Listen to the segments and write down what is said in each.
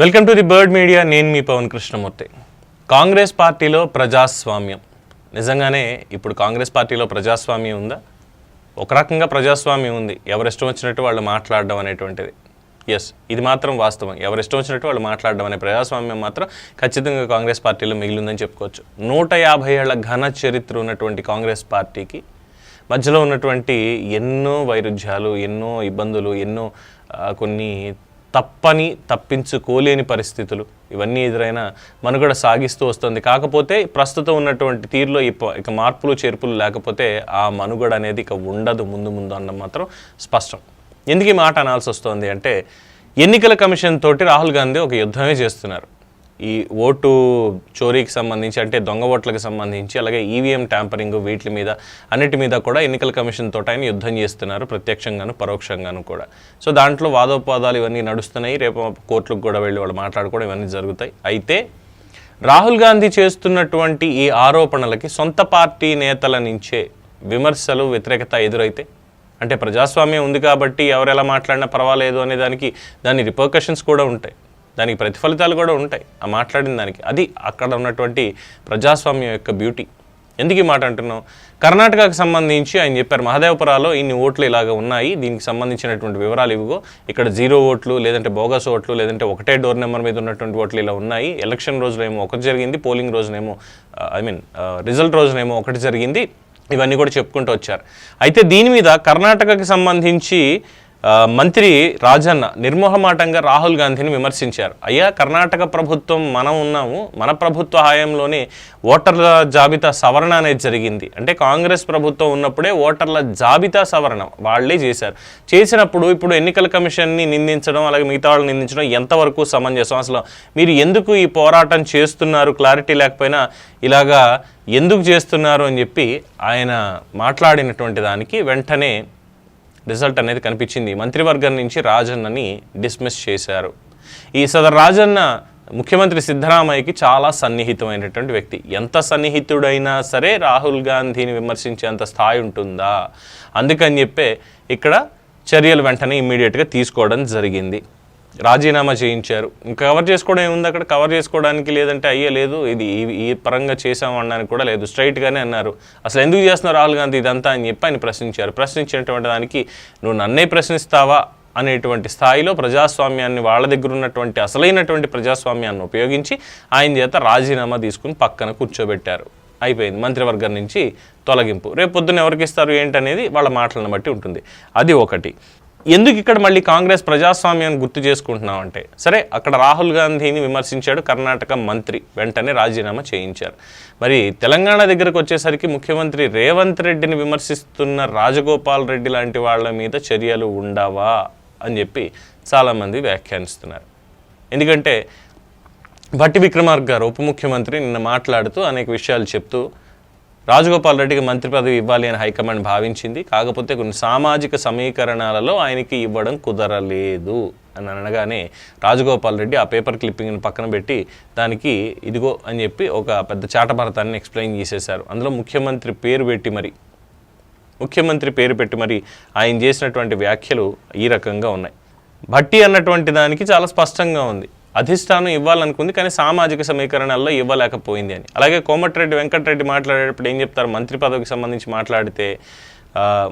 Welcome to the bird media నేను మీ పవన్ కృష్ణమూర్తి. కాంగ్రెస్ పార్టీలో ప్రజాస్వామ్యం. నిజంగానే ఇప్పుడు కాంగ్రెస్ పార్టీలో ప్రజాస్వామ్యం ఉందా? ఒక రకంగా ప్రజాస్వామ్యం ఉంది. ఎవరిష్టం వచ్చినట్టు వాళ్ళు మాట్లాడడం అనేటువంటిది. ఎస్ ఇది మాత్రం వాస్తవం. ఎవరిష్టం వచ్చినట్టు వాళ్ళు మాట్లాడడం అనే ప్రజాస్వామ్యం మాత్రం ఖచ్చితంగా కాంగ్రెస్ పార్టీలో మిగిలిందని చెప్పుకోవచ్చు. నూట యాభై ఏళ్ళ ఘన చరిత్ర ఉన్నటువంటి కాంగ్రెస్ పార్టీకి మధ్యలో ఉన్నటువంటి ఎన్నో వైరుధ్యాలు ఎన్నో ఇబ్బందులు ఎన్నో కొన్ని తప్పని తప్పించుకోలేని పరిస్థితులు. ఇవన్నీ ఎదురైనా మనుగడ సాగిస్తూ వస్తుంది. కాకపోతే ప్రస్తుతం ఉన్నటువంటి తీరులో ఇప్ప ఇక మార్పులు చేర్పులు లేకపోతే ఆ మనుగడ అనేది ఇక ఉండదు ముందు ముందు అన్నది మాత్రం స్పష్టం. ఎందుకు ఈ మాట అనాల్సి వస్తుంది అంటే ఎన్నికల కమిషన్ తోటి రాహుల్ గాంధీ ఒక యుద్ధమే చేస్తున్నారు. ఈ ఓటు చోరీకి సంబంధించి అంటే దొంగ ఓట్లకు సంబంధించి అలాగే ఈవీఎం ట్యాంపరింగ్ వీటి మీద అన్నిటి మీద కూడా ఎన్నికల కమిషన్ తోట ఆయన యుద్ధం చేస్తున్నారు ప్రత్యక్షంగాను పరోక్షంగాను కూడా. సో దాంట్లో వాదోపవాదాలు ఇవన్నీ నడుస్తున్నాయి. రేపు కోర్టులకు కూడా వెళ్ళి వాళ్ళు మాట్లాడుకోవడం ఇవన్నీ జరుగుతాయి. అయితే రాహుల్ గాంధీ చేస్తున్నటువంటి ఈ ఆరోపణలకి సొంత పార్టీ నేతల నుంచే విమర్శలు వ్యతిరేకత ఎదురైతే అంటే ప్రజాస్వామ్యం ఉంది కాబట్టి ఎవరు ఎలా మాట్లాడినా పర్వాలేదు అనే దానికి దాని రిపర్కషన్స్ కూడా ఉంటాయి. దానికి ప్రతిఫలితాలు కూడా ఉంటాయి. ఆ మాట్లాడిన దానికి. అది అక్కడ ఉన్నటువంటి ప్రజాస్వామ్యం యొక్క బ్యూటీ. ఎందుకు ఈ మాట అంటున్నాం కర్ణాటకకు సంబంధించి ఆయన చెప్పారు మహదేవపురాలో ఇన్ని ఓట్లు ఇలాగ ఉన్నాయి దీనికి సంబంధించినటువంటి వివరాలు ఇవిగో ఇక్కడ జీరో ఓట్లు లేదంటే బోగస్ ఓట్లు లేదంటే ఒకటే డోర్ నెంబర్ మీద ఉన్నటువంటి ఓట్లు ఇలా ఉన్నాయి. ఎలక్షన్ రోజునేమో ఒకటి జరిగింది పోలింగ్ రోజునేమో ఐ మీన్ రిజల్ట్ రోజునేమో ఒకటి జరిగింది. ఇవన్నీ కూడా చెప్పుకుంటూ వచ్చారు. అయితే దీని మీద కర్ణాటకకి సంబంధించి మంత్రి రాజన్న నిర్మోహమాటంగా రాహుల్ గాంధీని విమర్శించారు. అయ్యా కర్ణాటక ప్రభుత్వం మనం ఉన్నాము. మన ప్రభుత్వ హయాంలోనే ఓటర్ల జాబితా సవరణ అనేది జరిగింది. అంటే కాంగ్రెస్ ప్రభుత్వం ఉన్నప్పుడే ఓటర్ల జాబితా సవరణ వాళ్ళే చేశారు. చేసినప్పుడు ఇప్పుడు ఎన్నికల కమిషన్ని నిందించడం అలాగే మిగతా వాళ్ళని నిందించడం ఎంతవరకు సమంజసం? అసలు మీరు ఎందుకు ఈ పోరాటం చేస్తున్నారు? క్లారిటీ లేకపోయినా ఇలాగా ఎందుకు చేస్తున్నారు అని చెప్పి ఆయన మాట్లాడినటువంటి దానికి వెంటనే రిజల్ట్ అనేది కనిపించింది. మంత్రివర్గం నుంచి రాజన్నని డిస్మిస్ చేశారు. ఈ సదర్ రాజన్న ముఖ్యమంత్రి సిద్ధరామయ్యకి చాలా సన్నిహితమైనటువంటి వ్యక్తి. ఎంత సన్నిహితుడైనా సరే రాహుల్ గాంధీని విమర్శించేంత స్థాయి ఉంటుందా? అందుకని చెప్పే ఇక్కడ చర్యలు వెంటనే ఇమ్మీడియట్గా తీసుకోవడం జరిగింది. రాజీనామా చేయించారు. ఇంకా కవర్ చేసుకోవడం ఏముంది అక్కడ? కవర్ చేసుకోవడానికి లేదంటే అయ్యే లేదు. ఇది ఈ- పరంగా చేసాం అనడానికి కూడా లేదు. స్ట్రైట్గానే అన్నారు. అసలు ఎందుకు చేస్తున్నారు రాహుల్ గాంధీ ఇదంతా అని చెప్పి ఆయన ప్రశ్నించారు. ప్రశ్నించినటువంటి దానికి నువ్వు నన్నే ప్రశ్నిస్తావా? అనేటువంటి స్థాయిలో ప్రజాస్వామ్యాన్ని వాళ్ళ దగ్గర ఉన్నటువంటి అసలైనటువంటి ప్రజాస్వామ్యాన్ని ఉపయోగించి ఆయన చేత రాజీనామా తీసుకుని పక్కన కూర్చోబెట్టారు. అయిపోయింది. మంత్రివర్గం నుంచి తొలగింపు. రేపు పొద్దున్న ఎవరికి ఇస్తారు ఏంటనేది వాళ్ళ మాటలను బట్టి ఉంటుంది. అది ఒకటి. ఎందుకు ఇక్కడ మళ్ళీ కాంగ్రెస్ ప్రజాస్వామ్యాన్ని గుర్తు చేసుకుంటున్నాం అంటే సరే అక్కడ రాహుల్ గాంధీని విమర్శించాడు కర్ణాటక మంత్రి వెంటనే రాజీనామా చేయించారు. మరి తెలంగాణ దగ్గరకు వచ్చేసరికి ముఖ్యమంత్రి రేవంత్ రెడ్డిని విమర్శిస్తున్న రాజగోపాల్ రెడ్డి లాంటి వాళ్ళ మీద చర్యలు ఉండవా అని చెప్పి చాలామంది వ్యాఖ్యానిస్తున్నారు. ఎందుకంటే భట్టి విక్రమార్క గారు ఉప ముఖ్యమంత్రి నిన్న మాట్లాడుతూ అనేక విషయాలు చెప్తూ రాజగోపాల్ రెడ్డికి మంత్రి పదవి ఇవ్వాలి అని హైకమాండ్ భావించింది. కాకపోతే కొన్ని సామాజిక సమీకరణాలలో ఆయనకి ఇవ్వడం కుదరలేదు అని అనగానే రాజగోపాల్ రెడ్డి ఆ పేపర్ క్లిప్పింగ్ని పక్కన పెట్టి దానికి ఇదిగో అని చెప్పి ఒక పెద్ద చాటభారతాన్ని ఎక్స్ప్లెయిన్ చేసేశారు. అందులో ముఖ్యమంత్రి పేరు పెట్టి మరి ముఖ్యమంత్రి పేరు పెట్టి మరి ఆయన చేసినటువంటి వ్యాఖ్యలు ఈ రకంగా ఉన్నాయి. భట్టి అన్నటువంటి దానికి చాలా స్పష్టంగా ఉంది. అధిష్టానం ఇవ్వాలనుకుంది కానీ సామాజిక సమీకరణాల్లో ఇవ్వలేకపోయింది అని. అలాగే కోమటిరెడ్డి వెంకటరెడ్డి మాట్లాడేటప్పుడు ఏం చెప్తారు? మంత్రి పదవికి సంబంధించి మాట్లాడితే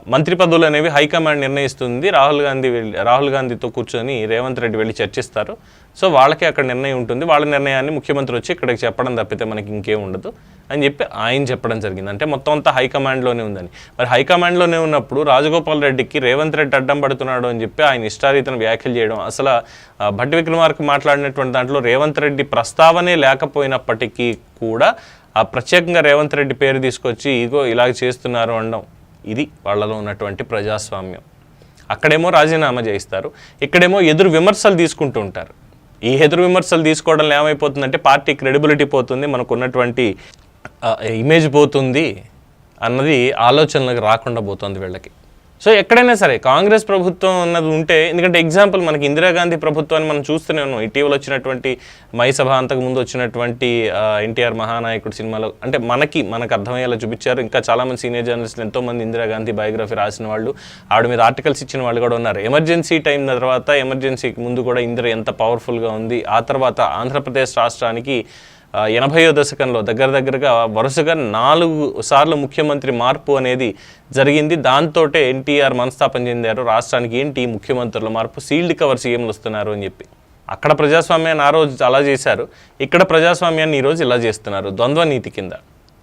మంత్రి పదవులు అనేవి హైకమాండ్ నిర్ణయిస్తుంది. రాహుల్ గాంధీ వెళ్ళి రాహుల్ గాంధీతో కూర్చొని రేవంత్ రెడ్డి వెళ్ళి చర్చిస్తారు. సో వాళ్ళకి అక్కడ నిర్ణయం ఉంటుంది. వాళ్ళ నిర్ణయాన్ని ముఖ్యమంత్రి వచ్చి ఇక్కడికి చెప్పడం తప్పితే మనకి ఇంకేం ఉండదు అని చెప్పి ఆయన చెప్పడం జరిగింది. అంటే మొత్తం అంతా హైకమాండ్లోనే ఉందని. మరి హైకమాండ్లోనే ఉన్నప్పుడు రాజగోపాల్ రెడ్డికి రేవంత్ రెడ్డి అడ్డం పడుతున్నాడు అని చెప్పి ఆయన ఇష్టారీతను వ్యాఖ్యలు చేయడం అసలు ఆ, భట్టి విక్రమార్క మాట్లాడినటువంటి దాంట్లో రేవంత్ రెడ్డి ప్రస్తావనే లేకపోయినప్పటికీ కూడా ఆ ప్రత్యేకంగా రేవంత్ రెడ్డి పేరు తీసుకొచ్చి ఇగో ఇలాగ చేస్తున్నారు అనడం ఇది వాళ్ళలో ఉన్నటువంటి ప్రజాస్వామ్యం. అక్కడేమో రాజీనామా చేయిస్తారు. ఇక్కడేమో ఎదురు విమర్శలు తీసుకుంటూ ఉంటారు. ఈ ఎదురు విమర్శలు తీసుకోవడం ఏమైపోతుందంటే పార్టీ క్రెడిబిలిటీ పోతుంది మనకు ఉన్నటువంటి ఇమేజ్ పోతుంది అన్నది ఆలోచనలకు రాకుండా పోతుంది వీళ్ళకి. సో ఎక్కడైనా సరే కాంగ్రెస్ ప్రభుత్వం అన్నది ఉంటే ఎందుకంటే ఎగ్జాంపుల్ మనకి ఇందిరాగాంధీ ప్రభుత్వాన్ని మనం చూస్తూనే ఉన్నాం. ఇటీవల వచ్చినటువంటి మై సభ అంతకు ముందు వచ్చినటువంటి ఎన్టీఆర్ మహానాయకుడు సినిమాలో అంటే మనకి మనకు అర్థమయ్యేలా చూపించారు. ఇంకా చాలామంది సీనియర్ జర్నలిస్టులు ఎంతో మంది ఇందిరాగాంధీ బయోగ్రఫీ రాసిన వాళ్ళు ఆవిడ మీద ఆర్టికల్స్ ఇచ్చిన వాళ్ళు కూడా ఉన్నారు. ఎమర్జెన్సీ టైం తర్వాత ఎమర్జెన్సీకి ముందు కూడా ఇందిర ఎంత పవర్ఫుల్గా ఉంది. ఆ తర్వాత ఆంధ్రప్రదేశ్ రాష్ట్రానికి ఎనభయో దశకంలో దగ్గర దగ్గరగా వరుసగా నాలుగు సార్లు ముఖ్యమంత్రి మార్పు అనేది జరిగింది. దాంతో ఎన్టీఆర్ మనస్తాపం చెందారు. రాష్ట్రానికి ఏంటి ముఖ్యమంత్రుల మార్పు? సీల్డ్ కవర్ సీఎంలు వస్తున్నారు అని చెప్పి. అక్కడ ప్రజాస్వామ్యాన్ని ఆ రోజు అలా చేశారు. ఇక్కడ ప్రజాస్వామ్యాన్ని ఈరోజు ఇలా చేస్తున్నారు. ద్వంద్వ నీతి కింద.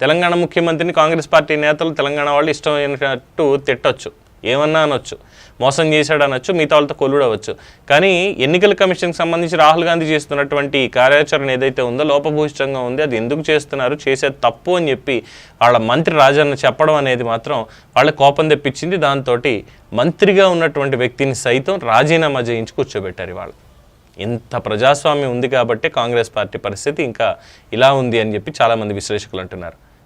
తెలంగాణ ముఖ్యమంత్రిని కాంగ్రెస్ పార్టీ నేతలు తెలంగాణ వాళ్ళు ఇష్టమైనట్టు తిట్టొచ్చు. ఏమన్నా అనొచ్చు. మోసం చేశాడు అనొచ్చు మిగతా వాళ్ళతో కొల్లుడు అవ్వచ్చు కానీ ఎన్నికల కమిషన్కి సంబంధించి రాహుల్ గాంధీ చేస్తున్నటువంటి కార్యాచరణ ఏదైతే ఉందో లోపభూయిష్టంగా ఉంది అది ఎందుకు చేస్తున్నారు చేసేది తప్పు అని చెప్పి వాళ్ళ మంత్రి రాజన్న చెప్పడం అనేది మాత్రం వాళ్ళ కోపం తెప్పించింది. దాంతో మంత్రిగా ఉన్నటువంటి వ్యక్తిని సైతం రాజీనామా చేయించి కూర్చోబెట్టారు వాళ్ళు ఇంత ప్రజాస్వామ్యం ఉంది కాబట్టే కాంగ్రెస్ పార్టీ పరిస్థితి ఇంకా ఇలా ఉంది అని చెప్పి చాలామంది విశ్లేషకులు అంటున్నారు.